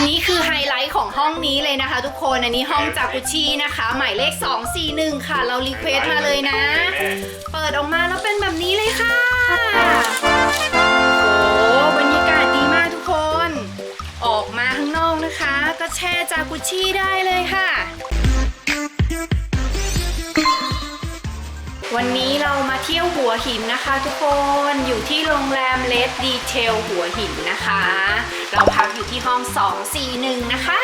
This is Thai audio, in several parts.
นนี้คือไฮไลท์ของห้องนี้เลยนะคะ ทุกคน อันนี้ห้องจากุชินะคะ หมายเลข 241 ค่ะ เรารีเควสต์มาเลยนะ เปิดออกมาแล้วเป็นแบบนี้เลยค่ะ โอ้บรรยากาศดีมากทุกคน ออกมาข้างนอกนะคะ ก็แช่จากุชิได้เลยค่ะ วันนี้เรามาเที่ยวหัวหินนะคะ ทุกคนอยู่ที่โรงแรมเลดดีเทลหัวหินนะคะ เราพักอยู่ที่ห้อง 241 นะคะ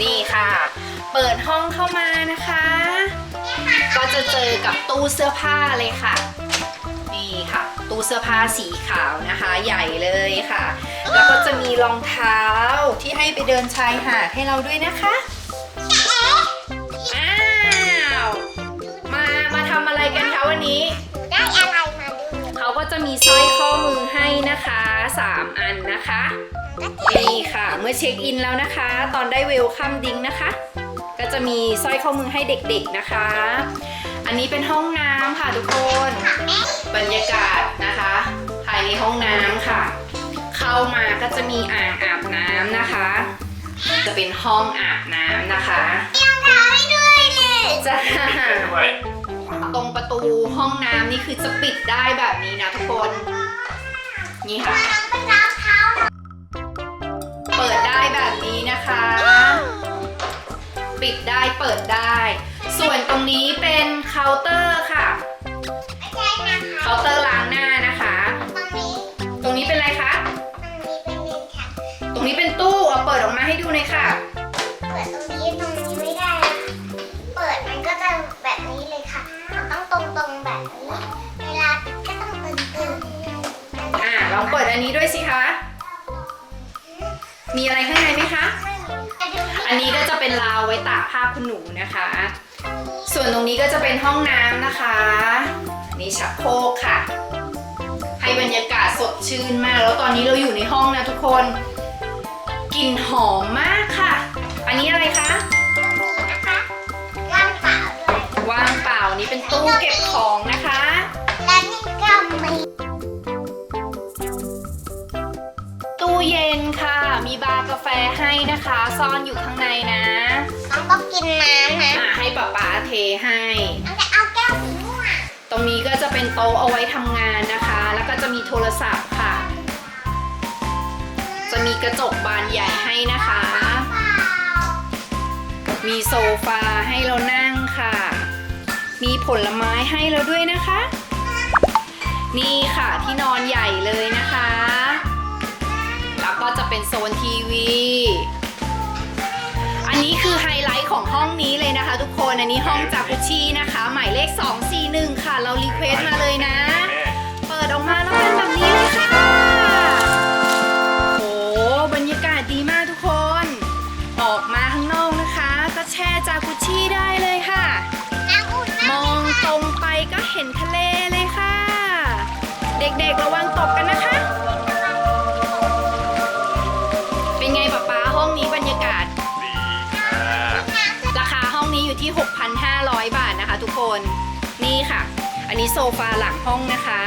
นี่ค่ะ เปิดห้องเข้ามานะคะ ก็จะเจอกับตู้เสื้อผ้าเลยค่ะ นี่ค่ะ ตู้เสื้อผ้าสีขาวนะคะ ใหญ่เลยค่ะ แล้วก็จะมีรองเท้าที่ให้ไปเดินชายหาดให้เราด้วยนะคะอ้าวมามาทำอะไรกันคะ วันนี้ได้อะไรมาดูเขาก็จะมีสร้อยข้อมือให้นะคะ3อันนะคะนี่ค่ะ เมื่อเช็คอินแล้วนะคะ ตอนได้เวลคัมดิ้งนะคะ ก็จะมีสร้อยข้อมือให้เด็กๆนะคะ อันนี้เป็นห้องน้ำค่ะทุกคน บรรยากาศนะคะ ภายในห้องน้ำค่ะ เข้ามาก็จะมีอ่างอาบน้ำนะคะ จะเป็นห้องอาบน้ำนะคะมีรองเท้าให้ด้วยเลยจะไว้ ตรงประตูห้องน้ำนี่คือจะปิดได้แบบนี้นะทุกคน นี่ค่ะน้องเป็นรองเท้าเปิดได้แบบนี้นะคะ ปิดได้เปิดได้ ส่วนตรงนี้เป็นเคาน์เตอร์ค่ะไม่ใช่นะคะเคาน์เตอร์ล้างหน้านะคะ ตรงนี้ตรงนี้เป็นอะไรคะตรงนี้เป็นลิ้นชักตรงนี้เป็นตู้เอาเปิดออกมาให้ดูหน่อยค่ะ เปิดอันนี้ด้วยสิคะ มีอะไรข้างในไหมคะ อันนี้ก็จะเป็นราวไว้ตากผ้าคุณหนูนะคะ ส่วนตรงนี้ก็จะเป็นห้องน้ำนะคะ นี่ชักโครกค่ะ ให้บรรยากาศสดชื่นมาก แล้วตอนนี้เราอยู่ในห้องนะทุกคน กลิ่นหอมมากค่ะ อันนี้อะไรคะนะคะว่างเปล่าด้วยว่างเปล่านี่เป็นตู้เก็บของนะคะและ ย็นค่ะ มีบาร์กาแฟให้นะคะ ซ่อนอยู่ข้างในนะน้องต้องกินน้ำนะอ่าให้ป๊าป๊าเทให้ น้องจะเอาแก้วสีม่วงตรงนี้ก็จะเป็นโต๊ะเอาไว้ทำงานนะคะ แล้วก็จะมีโทรศัพท์ค่ะ จะมีกระจกบานใหญ่ให้นะคะมีโซฟาให้เรานั่งค่ะ มีผลไม้ให้เราด้วยนะคะ นี่ค่ะที่นอนใหญ่เลยนะคะแล้ว ก็จะเป็นโซนทีวี อันนี้คือไฮไลท์ของห้องนี้เลยนะคะ ทุกคน อันนี้ห้องจากุชินะคะ หมายเลข 241 ค่ะ เรารีเควสต์มาเลยนะ เปิดออกมาแล้วเป็นแบบนี้เลยค่ะ โอ้บรรยากาศดีมากทุกคน ออกมาข้างนอกนะคะ ก็แช่จากุชิได้เลยค่ะ มองตรงไปก็เห็นทะเลเลยค่ะ เด็กๆระวังตกกันนะคะ องนี้อยู่ที่ 6,500 บาทนะคะ ทุกคนนี่ค่ะ อันนี้โซฟาหลังห้องนะคะ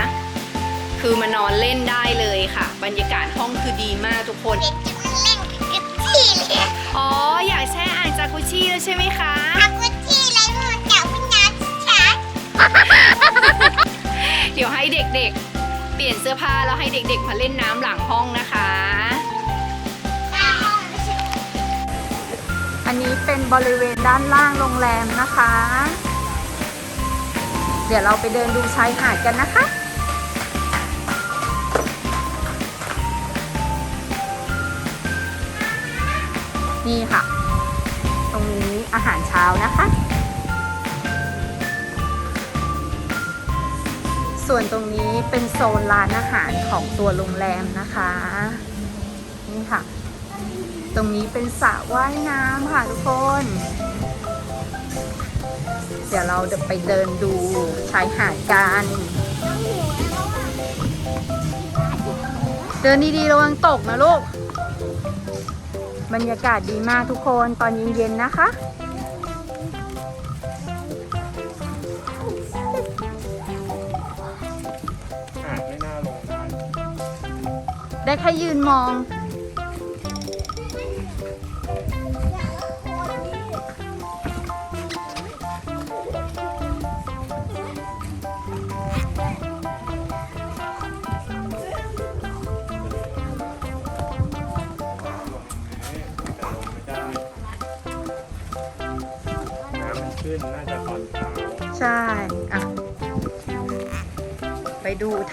คือมานอนเล่นได้เลยค่ะ บรรยากาศห้องคือดีมากทุกคนเด็กจะมาเล่นกับที่เลยอ๋ออยากแช่อ่างจากุชิแล้วใช่ไหมคะทักว่าที่ไรมันจากวิญญาณชัดเดี๋ยวให้เด็กๆ เปลี่ยนเสื้อผ้าแล้วให้เด็กๆ มาเล่นน้ำหลังห้องนะคะ อันนี้เป็นบริเวณด้านล่างโรงแรมนะคะ เดี๋ยวเราไปเดินดูชายหาดกันนะคะนี่ค่ะ ตรงนี้อาหารเช้านะคะ ส่วนตรงนี้เป็นโซนร้านอาหารของตัวโรงแรมนะคะ รงนี้เป็นสระว่ายน้ำค่ะทุกคน เดี๋ยวเราเดี๋ยวไปเดินดูชายหาดกัน เดินดีๆระวังตกนะลูก บรรยากาศดีมากทุกคนตอนเย็นๆนะคะอะไม่น่าลงได้ได้แค่ยืนมอง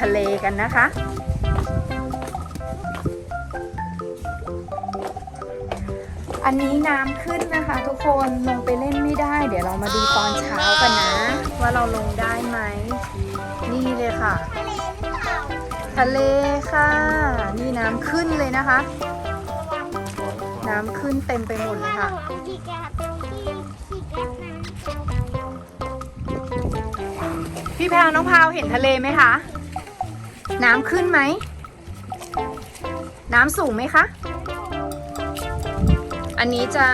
ะเลกันนะคะ อันนี้น้ำขึ้นนะคะ ทุกคนลงไปเล่นไม่ได้ เดี๋ยวเรามาดูตอนเช้ากันนะ ว่าเราลงได้ไหม นี่เลยค่ะ ทะเลหรือเปล่าทะเลค่ะ นี่น้ำขึ้นเลยนะคะ น้ำขึ้นเต็มไปหมดเลยค่ะพี่แพวน้องพาวเห็นทะเลไหมคะ น้ำขึ้นไหม น้ำสูงไหมคะ อันนี้จะ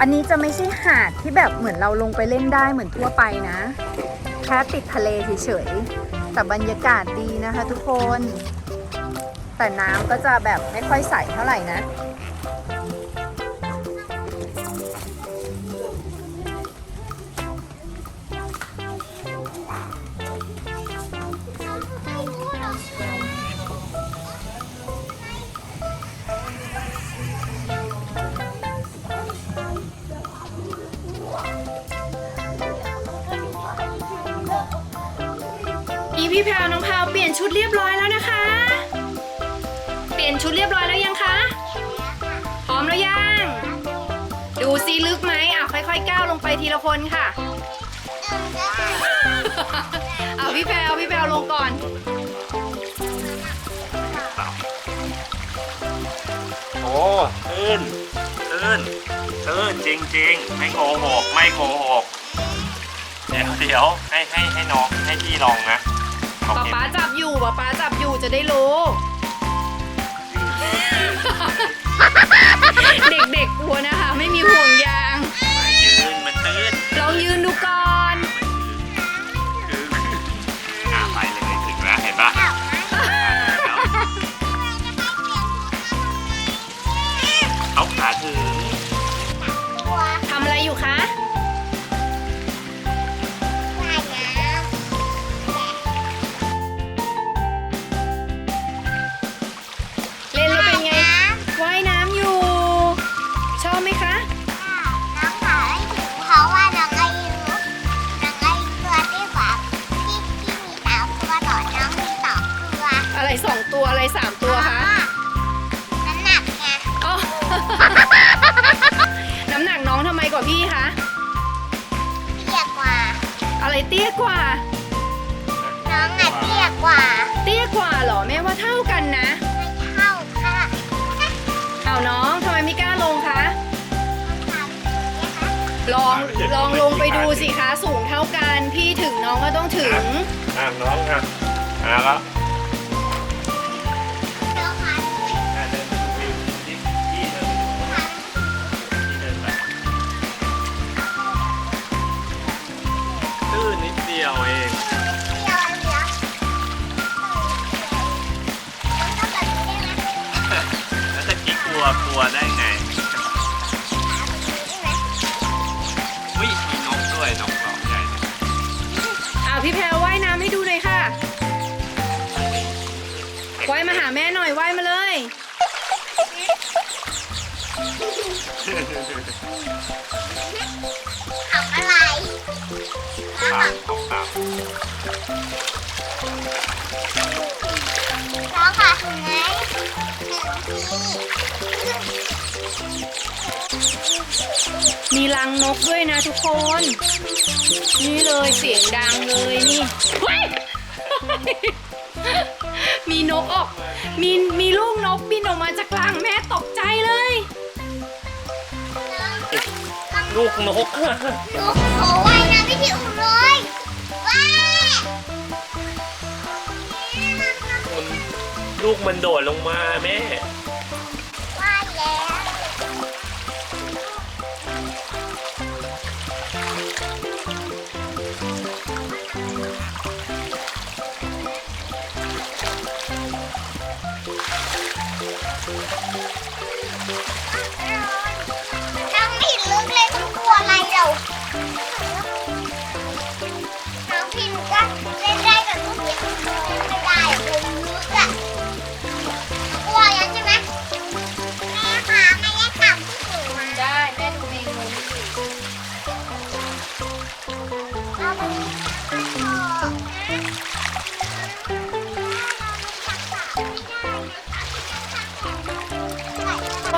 อันนี้จะไม่ใช่หาดที่แบบเหมือนเราลงไปเล่นได้เหมือนทั่วไปนะ แค่ติดทะเลเฉยๆ แต่บรรยากาศดีนะคะทุกคน แต่น้ำก็จะแบบไม่ค่อยใสเท่าไหร่นะ นี่พี่แพรวน้องพาวเปลี่ยนชุดเรียบร้อยแล้วนะคะ เปลี่ยนชุดเรียบร้อยแล้วยังคะพร้อมแล้วยัง ดูซิลึกไหมอะค่อยๆก้าวลงไปทีละคนค่ะ เอาพี่แพรวพี่แพรวลงก่อน โอ้ตื้นตื้นตื้นจริงๆ ไม่โกหกไม่โกหก เดี๋ยวเดี๋ยวให้ให้ให้น้องให้พี่ลองนะโอ ป๊าเคป๊าจับอยู่ป๊าป๊าจับอยู่จะได้รู้ เด็กๆกลัวนะคะ ไม่มีห่วงยางไม่ยืนมันตื้นลองยืนดูก่อนคือ อะไรเตี้ยกว่า น้องอะเตี้ยกว่า เตี้ยกว่าเหรอแม่ว่าเท่ากันนะ ไม่เท่าค่ะเอาน้องทำไมไม่กล้าลงคะถามจริงนะคะลองลองลงไปดูสิคะสูงเท่ากัน พี่ถึงน้องก็ต้องถึง อะน้องอะอะแล้ว ขับอะไรตามตกตามน้องค่ะถึงไหมถึงที่มีรังนกด้วยนะทุกคน นี่เลยเสียงดังเลยนี่เฮ้ยมีนกออก มีมีลูกนกบินออกมาจากรังแม่ ลูกนกดูโอ้ว่ายน้ำไม่ถึงเลยว้ามันลูกมันโดดลงมาแม่ ว่ายแล้วอ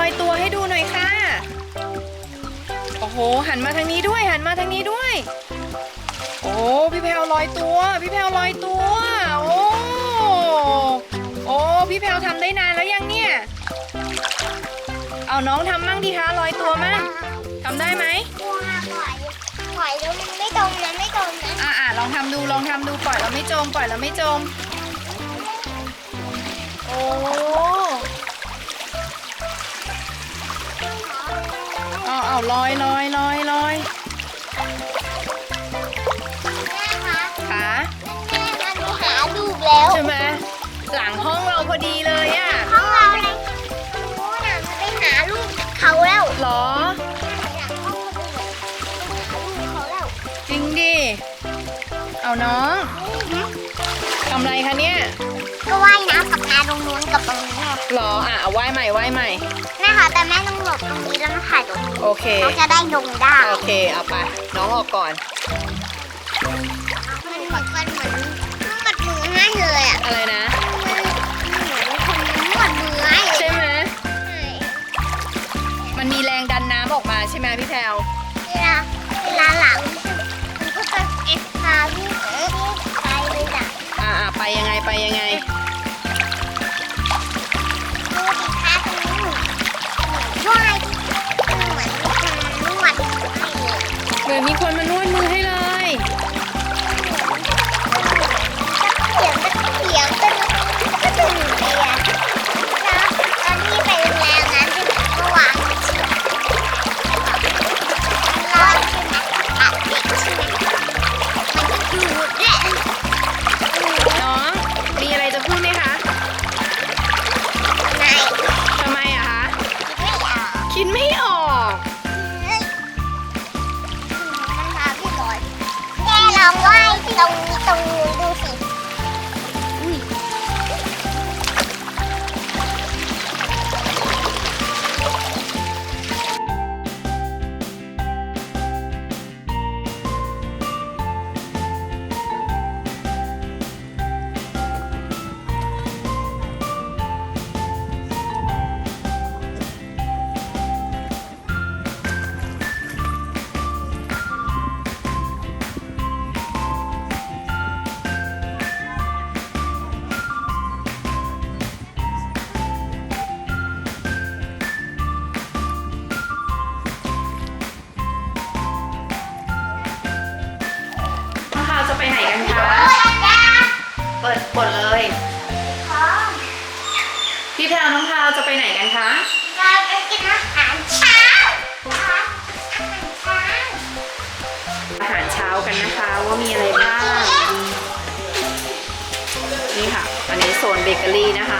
ยตัวให้ดูหน่อยค่ะ โอ้โห หันมาทางนี้ด้วยหันมาทางนี้ด้วย โอ้พี่แพลวลอยตัว พี่แพลวลอยตัว โอ้โอ้พี่แพลวทำได้นานแล้วยังเนี่ย เอาน้องทำมั่งดีคะลอยตัวมั่งทำได้ไหมกลัวปล่อยปล่อยแล้วมันไม่ตรงนะไม่ตรงนะอ่าอ่าลองทำดูลองทำดูปล่อยเราไม่จมปล่อยเราไม่จม โอ้ ลอยลอยลอยลอยแม่คะขาแม่มันไปหาลูกแล้ว ใช่ไหมหลังห้องเราพอดีเลยอะห้องเราเลยรู้นะมันไปหาลูกเขาแล้วหรอหลังห้องคนอื่นหาลูกเขาแตรงนู้นกับตรงนี้ไงหรออะเอาไหว้ใหม่ไหว้ใหม่ แม่คะแต่แม่ต้องหลบตรงนี้แล้วมาถ่ายตรงนี้โอเคเขาจะได้ลงได้โอเค เอาไป น้องออกก่อน มันเหมือนกันเหมือนนวดมือให้เลยอะอะไรนะ มันเหมือนคนนวดมือให้เลยใช่ไหมใช่มันมีแรงดันน้ำออกมาใช่ไหมพี่แพลวเวลาเวลาหลังมันก็จะเอ็กซ์พาวิ่งวิ่งไปเลยจ้ะอ่าอ่าไปยังไงไปยังไง มีคนมานวดมือให้เลย แกลอง คะ เราไปกินอาหารเช้าอาหารเช้าอาหารเช้ากันนะคะว่ามีอะไรบ้าง นี่ค่ะ อันนี้โซนเบเกอรี่นะคะ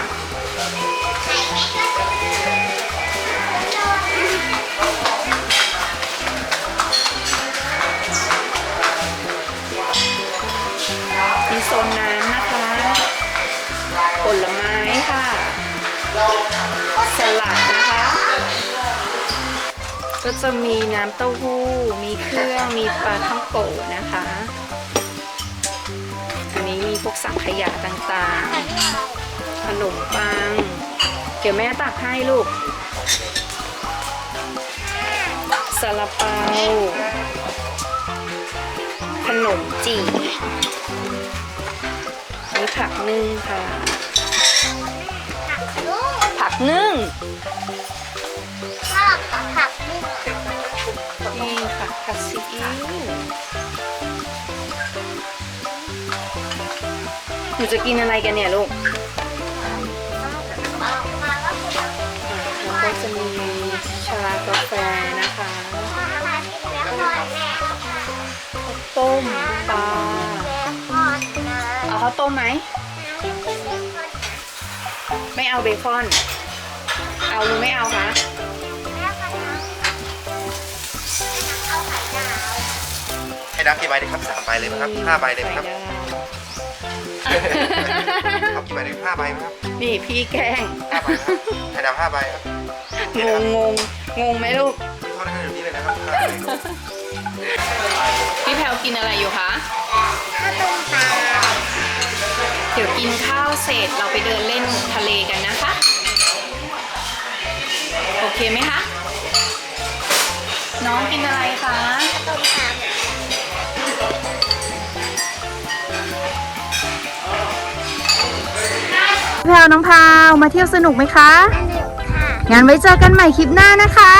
ก็จะมีน้ำเต้าหู้ มีเครื่อง มีปลาท่องโกะนะคะ อันนี้มีพวกสังขยาต่างๆ ขนมปัง เดี๋ยวแม่ตักให้ลูกซาลาเปา ขนมจีบมีผักนึ่งค่ะ ผักนึ่ง ค่ะผัดซีอิ๊วหนูจะกินอะไรกันเนี่ยลูกมาก็คือแล้วก็จะมีชากาแฟนะคะมาที่แล้วก่อนแม่ข้าวต้มปลาแล้วก่อนนะเอาข้าวต้มไหม ไม่เอาเบคอน เอาหรือไม่เอาคะ ให้ดับกี่ใบดีครับสามใบเลยไหมครับห้าใบเลยไหมครับไข่ดาวเอากี่ใบดีห้าใบไหมครับนี่พี่แกล้งห้าใบครับไข่ดำห้าใบครับงงงงงงไหมลูกพี่โทษนะครับเดี๋ยวนี้เลยนะครับห้าใบพี่แพลวกินอะไรอยู่คะข้าวต้มปลาเดี๋ยวกินข้าวเสร็จเราไปเดินเล่นทะเลกันนะคะ โอเคเคไหมคะ น้องกินอะไรคะต้มต แพลวน้องพาวมาเที่ยวสนุกไหมคะำอันหนึ่งค่ะ งั้นไว้เจอกันใหม่คลิปหน้านะคะ